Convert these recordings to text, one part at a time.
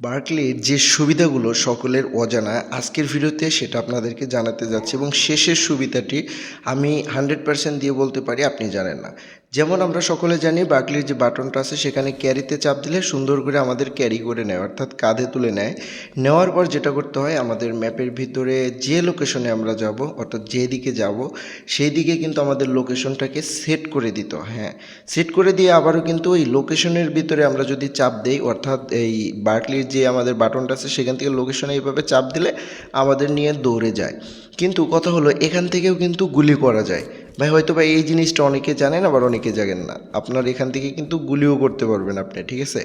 বার্কলির যে সুবিধাগুলো সকলের অজানা, আজকের ভিডিওতে সেটা আপনাদেরকে জানাতে যাচ্ছি এবং শেষের সুবিধাটি আমি হান্ড্রেড পার্সেন্ট দিয়ে বলতে পারি, আপনি জানেন না। যেমন আমরা সকলে জানি, বার্কলির যে বাটনটা আছে, সেখানে ক্যারিতে চাপ দিলে সুন্দর করে আমাদের ক্যারি করে নেয়, অর্থাৎ কাঁধে তুলে নেয়। নেওয়ার পর যেটা করতে হয়, আমাদের ম্যাপের ভিতরে যে লোকেশনে আমরা যাব, অর্থাৎ যেদিকে যাব সেই দিকে কিন্তু আমাদের লোকেশনটাকে সেট করে দিত হ্যাঁ। সেট করে দিয়ে আবারও কিন্তু ওই লোকেশনের ভিতরে আমরা যদি চাপ দেই, অর্থাৎ এই বার্কলির যে আমাদের বাটনটা আছে, সেখান থেকে লোকেশনে এইভাবে চাপ দিলে আমাদের নিয়ে দৌড়ে যায়। কিন্তু কথা হলো, এখান থেকেও কিন্তু গুলি করা যায়। ভাই, হয়তো ভাই এই জিনিসটা অনেকে জানেন, আবার অনেকে জানেন না। আপনার এখান থেকে কিন্তু গুলিও করতে পারবেন আপনি, ঠিক আছে?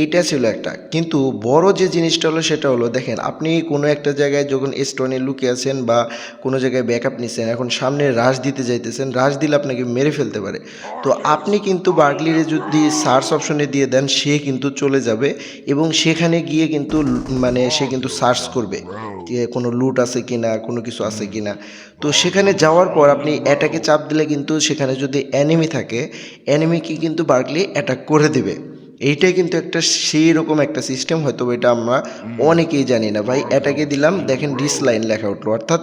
এইটা ছিল একটা। কিন্তু বড় যে জিনিসটা হলো সেটা হলো, দেখেন, আপনি কোনো একটা জায়গায় যখন স্টোনে লুকে আছেন বা কোনো জায়গায় ব্যাকআপ নিচ্ছেন এখন সামনে রাশ দিতে যাইতেছেন রাশ দিলে আপনাকে মেরে ফেলতে পারে। তো আপনি কিন্তু বার্গলিরে যদি সার্চ অপশনে দিয়ে দেন, সে কিন্তু চলে যাবে এবং সেখানে গিয়ে কিন্তু মানে সে কিন্তু সার্চ করবে কোনো লুট আছে কিনা, কোনো কিছু আছে কিনা। তো সেখানে যাওয়ার পর আপনি অ্যাটাকে চাপ দিলে কিন্তু সেখানে যদি অ্যানিমি থাকে অ্যানিমিকে কিন্তু বার্গলি অ্যাটাক করে দেবে। এইটাই কিন্তু একটা সেই রকম একটা সিস্টেম হয়তো এটা আমরা অনেকেই জানি না। ভাই এটাকে দিলাম দেখেন ডিসলাইন লেখা উঠল। অর্থাৎ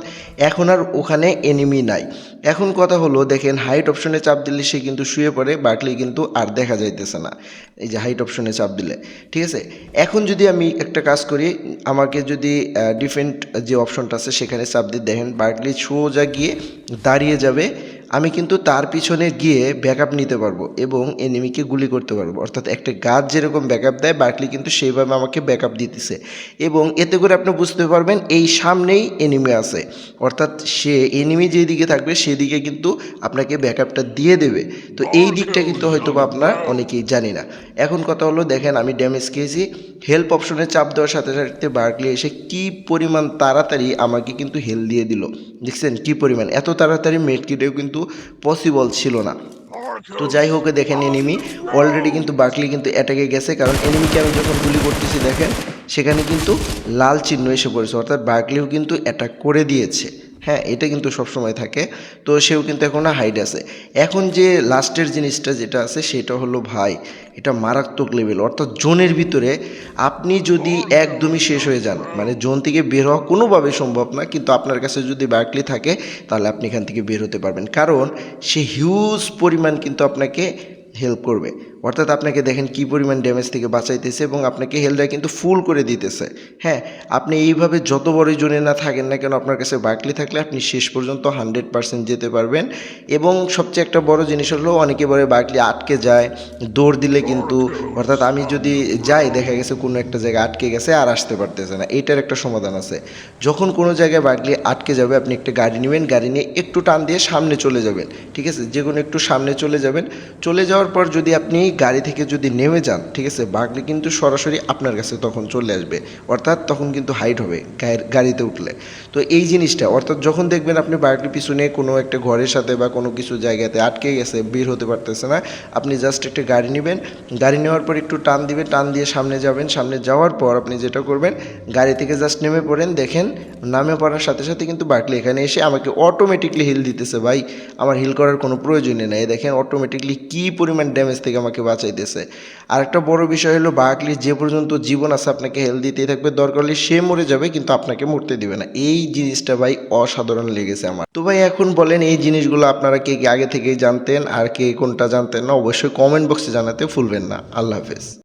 এখন আর ওখানে এনিমি নাই। এখন কথা হলো দেখেন হাইট অপশনে চাপ দিলে সে কিন্তু শুয়ে পড়ে বাটলি কিন্তু আর দেখা যাইতেছে না। এই যে হাইট অপশনে চাপ দিলে ঠিক আছে? এখন যদি আমি একটা কাজ করি আমাকে যদি ডিফেন্ট যে অপশনটা আছে সেখানে চাপ দিয়ে দেখেন বার্কলি সোজা গিয়ে দাঁড়িয়ে যাবে আমি কিন্তু তার পিছনে গিয়ে ব্যাকআপ নিতে পারব এবং এনিমিকে গুলি করতে পারব। অর্থাৎ একটা গাছ যেরকম ব্যাকআপ দেয় বার্কলি কিন্তু সেইভাবে আমাকে ব্যাকআপ দিতেছে। এবং এতে করে আপনি বুঝতে পারবেন এই সামনেই এনিমি আছে। অর্থাৎ সে এনিমি যেদিকে থাকবে, সেদিকে কিন্তু আপনাকে ব্যাকআপটা দিয়ে দেবে। তো এই দিকটা কিন্তু হয়তো বা আপনার অনেকেই জানি না। এখন কথা হলো, দেখেন আমি ড্যামেজ খেয়েছি। হেল্প অপশনে চাপ দেওয়ার সাথে সাথে বার্কলি এসে কি পরিমাণ তাড়াতাড়ি আমাকে কিন্তু হেল দিয়ে দিল। দেখছেন কি পরিমাণ? এত তাড়াতাড়ি মেটকিটেও কিন্তু পসিবল ছিল না। তো যাই হোক দেখেন এনিমি অলরেডি কিন্তু বাকলি কিন্তু অ্যাটাকে গেছে, কারণ এনিমিকে আমি যখন গুলি করতেছি দেখেন, সেখানে কিন্তু লাল চিহ্ন এসে পড়েছে। অর্থাৎ বাকলিও কিন্তু অ্যাটাক করে দিয়েছে। হ্যাঁ এটা কিন্তু সবসময় থাকে। তো সেও কিন্তু এখন হাইড আছে। এখন যে লাস্টের জিনিসটা যেটা আছে, সেটা হলো ভাই, এটা মারাত্মক লেভেল অর্থাৎ জোনের ভিতরে আপনি যদি একদমই শেষ হয়ে যান মানে জোন থেকে বের হওয়া কোনোভাবে সম্ভব না, কিন্তু আপনার কাছে যদি বার্কলি থাকে, তাহলে আপনি এখান থেকে বের হতে পারবেন। কারণ সে হিউজ পরিমাণ কিন্তু আপনাকে হেল্প করবে। অর্থাৎ আপনাকে দেখেন কি পরিমাণ ড্যামেজ থেকে বাঁচাইতেছে এবং আপনাকে হেলথটা কিন্তু ফুল করে দিতেছে। হ্যাঁ আপনি এইভাবে যত বড়ই জোনে না থাকেন না কেন আপনার কাছে বাকলি থাকলে আপনি শেষ পর্যন্ত হান্ড্রেড পার্সেন্ট যেতে পারবেন। এবং সবচেয়ে একটা বড় জিনিস হলো অনেকে বলে বাকলি আটকে যায়, দৌড় দিলে কিন্তু, অর্থাৎ আমি যদি যাই, দেখা গেছে কোনো একটা জায়গায় আটকে গেছে, আর আসতে পারতেছে না। এইটার একটা সমাধান আছে। যখন কোনো জায়গায় বাকলি আটকে যাবে, আপনি একটা গাড়ি নেবেন, গাড়ি নিয়ে একটু টান দিয়ে সামনে চলে যাবেন, ঠিক আছে? যে কোনো একটু সামনে চলে যাবেন, চলে যাওয়ার পর যদি আপনি গাড়ি থেকে যদি নেমে যান, ঠিক আছে বাগলি কিন্তু সরাসরি আপনার কাছে তখন চলে আসবে। অর্থাৎ তখন কিন্তু হাইট হবে গাড়িতে উঠলে। তো এই জিনিসটা, অর্থাৎ যখন দেখবেন আপনি বাগলি পিছনে কোনো একটা ঘরের সাথে বা কোনো কিছু জায়গাতে আটকে গেছে, বের হতে পারতেছে না, আপনি জাস্ট একটা গাড়ি নেবেন। গাড়ি নেওয়ার পর একটু টান দিবেন, টান দিয়ে সামনে যাবেন। সামনে যাওয়ার পর আপনি যেটা করবেন, গাড়ি থেকে জাস্ট নেমে পড়েন, দেখেন, নামে পড়ার সাথে সাথে কিন্তু বাকলি এখানে এসে আমাকে অটোমেটিকলি হিল দিতেছে। ভাই, আমার হিল করার কোনো প্রয়োজনই নেই। দেখেন অটোমেটিকলি কী পরিমাণ ড্যামেজ থেকে আমাকে বাঁচাইতেছে। আর একটা বড় বিষয় হলো বাঘলির যে পর্যন্ত জীবন আছে আপনাকে হেল দিতেই থাকবে। দরকার হলে সে মরে যাবে, কিন্তু আপনাকে মরতে দিবে না। এই জিনিসটা ভাই অসাধারণ লেগেছে আমার। তো ভাই এখন বলেন, এই জিনিসগুলো আপনারা কে কে আগে থেকেই জানতেন আর কে কোনটা জানতেন না, অবশ্যই কমেন্ট বক্সে জানাতে ভুলবেন না। আল্লাহ হাফেজ।